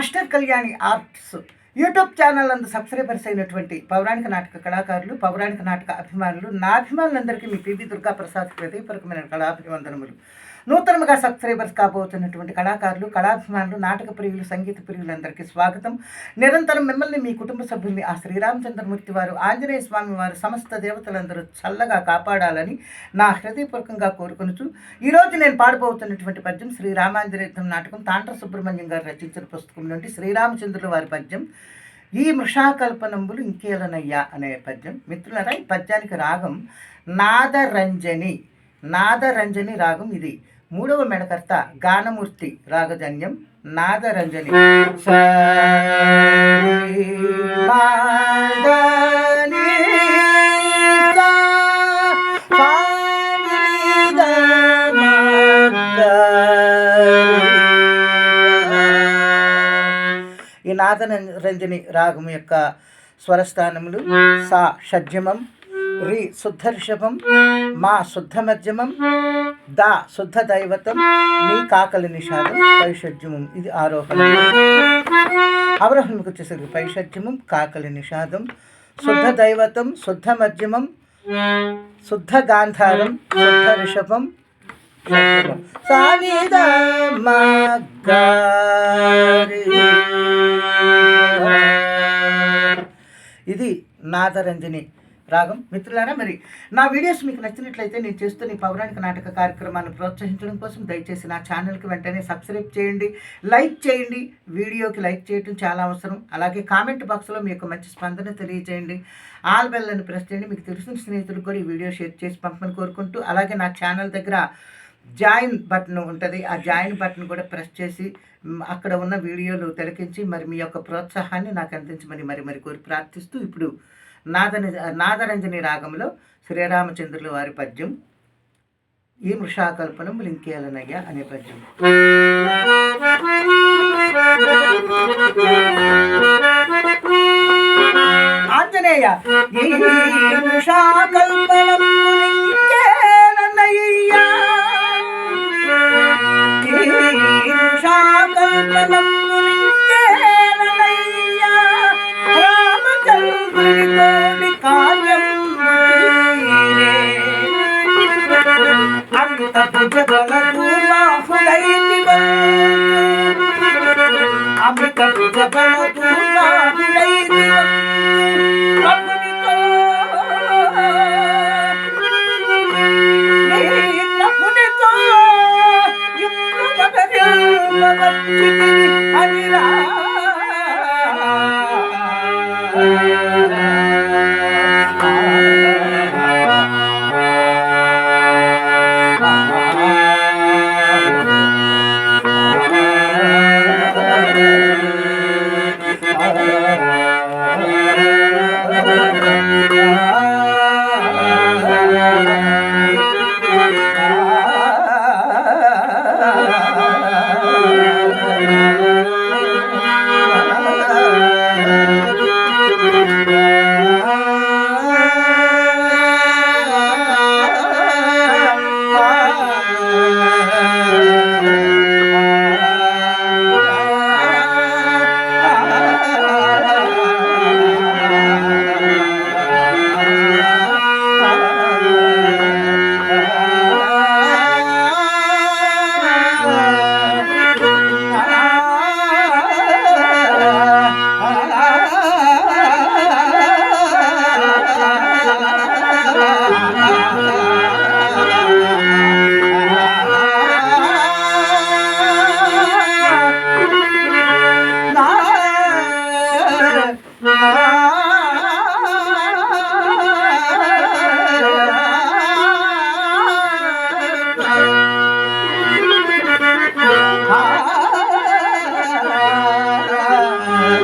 Master Kalyani arts YouTube channel అందు subscribers అయినటువంటి పౌరాణిక నాటక కళాకారులు పౌరాణిక నాటక అభిమానులు నా అభిమానులందరికీ మీ పివి దుర్గా ప్రసాద్ హృదయపూర్వకమైన కళాభివందనములు. నూతనంగా సబ్స్క్రైబర్స్ కాబోతున్నటువంటి కళాకారులు కళాభిమానులు నాటక ప్రియులు సంగీత ప్రియులందరికీ స్వాగతం. నిరంతరం మిమ్మల్ని మీ కుటుంబ సభ్యుల్ని ఆ శ్రీరామచంద్రమూర్తి వారు ఆంజనేయ స్వామి వారు సమస్త దేవతలందరూ చల్లగా కాపాడాలని నా హృదయపూర్వకంగా కోరుకొనుచు ఈరోజు నేను పాడబోతున్నటువంటి పద్యం శ్రీ శ్రీరామాంజనేయుద్ధం నాటకం తాండ్ర సుబ్రహ్మణ్యం గారు రచించిన పుస్తకం నుండి శ్రీరామచంద్రుల వారి పద్యం ఈ మృషాకల్పనంబులు ఇంకేలనయ్యా అనే పద్యం. మిత్రులరా ఈ పద్యానికి రాగం నాదరంజని. నాదరంజని రాగం ఇది. మూడవ మెడకర్త గానమూర్తి రాగజన్యం నాదరంజని. ఈ నాదరంజని రాగం యొక్క స్వరస్థానములు సా షడ్జమం రి శుద్ధ ఋషభం మా శుద్ధ మధ్యమం దా శుద్ధ దైవతం నీ కాకలి నిషాదం పైషడ్యమం. ఇది ఆరోహణం అవరోహణకు వచ్చేసరికి పైషడ్యమం కాకలి నిషాదం శుద్ధ దైవతం శుద్ధ మధ్యమం శుద్ధ గాంధారం శుద్ధ ఋషభం సానిద ఇది నాదరంజని. రాగం. మిత్రులారా మరి నా వీడియోస్ మీకు నచ్చినట్లయితే నేను చేస్తున్న ఈ పౌరాణిక నాటక కార్యక్రమాన్ని ప్రోత్సహించడం కోసం దయచేసి నా ఛానల్కి వెంటనే సబ్స్క్రైబ్ చేయండి లైక్ చేయండి వీడియోకి లైక్ చేయడం చాలా అవసరం. అలాగే కామెంట్ బాక్స్లో మీకు మంచి స్పందన తెలియజేయండి. ఆల్ బెల్ అని ప్రెస్ చేయండి. మీకు తెలిసిన స్నేహితులకు కూడా ఈ వీడియో షేర్ చేసి పంపమని కోరుకుంటూ అలాగే నా ఛానల్ దగ్గర జాయిన్ బటన్ ఉంటుంది. ఆ జాయిన్ బటన్ కూడా ప్రెస్ చేసి అక్కడ ఉన్న వీడియోలు తిలకించి మరి మీ యొక్క ప్రోత్సాహాన్ని నాకు అందించమని మరి మరి కోరి ప్రార్థిస్తూ ఇప్పుడు నాదని నాదరంజని రాగంలో శ్రీరామచంద్రుల వారి పద్యం. ఈ మృషాకల్పనం లింకేలనయ్య అనే పద్యం. ఆంజనేయ ఈ మృషాకల్పనం లింకేలనయ్య. ఈ మృషాకల్పనం ከበሉላ ሁለይ ሊበል አብርከብ ከበሉት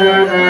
Amen.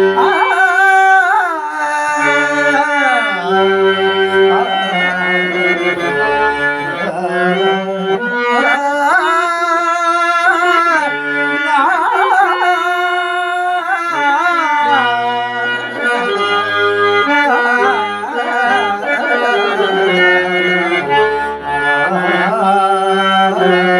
Amen.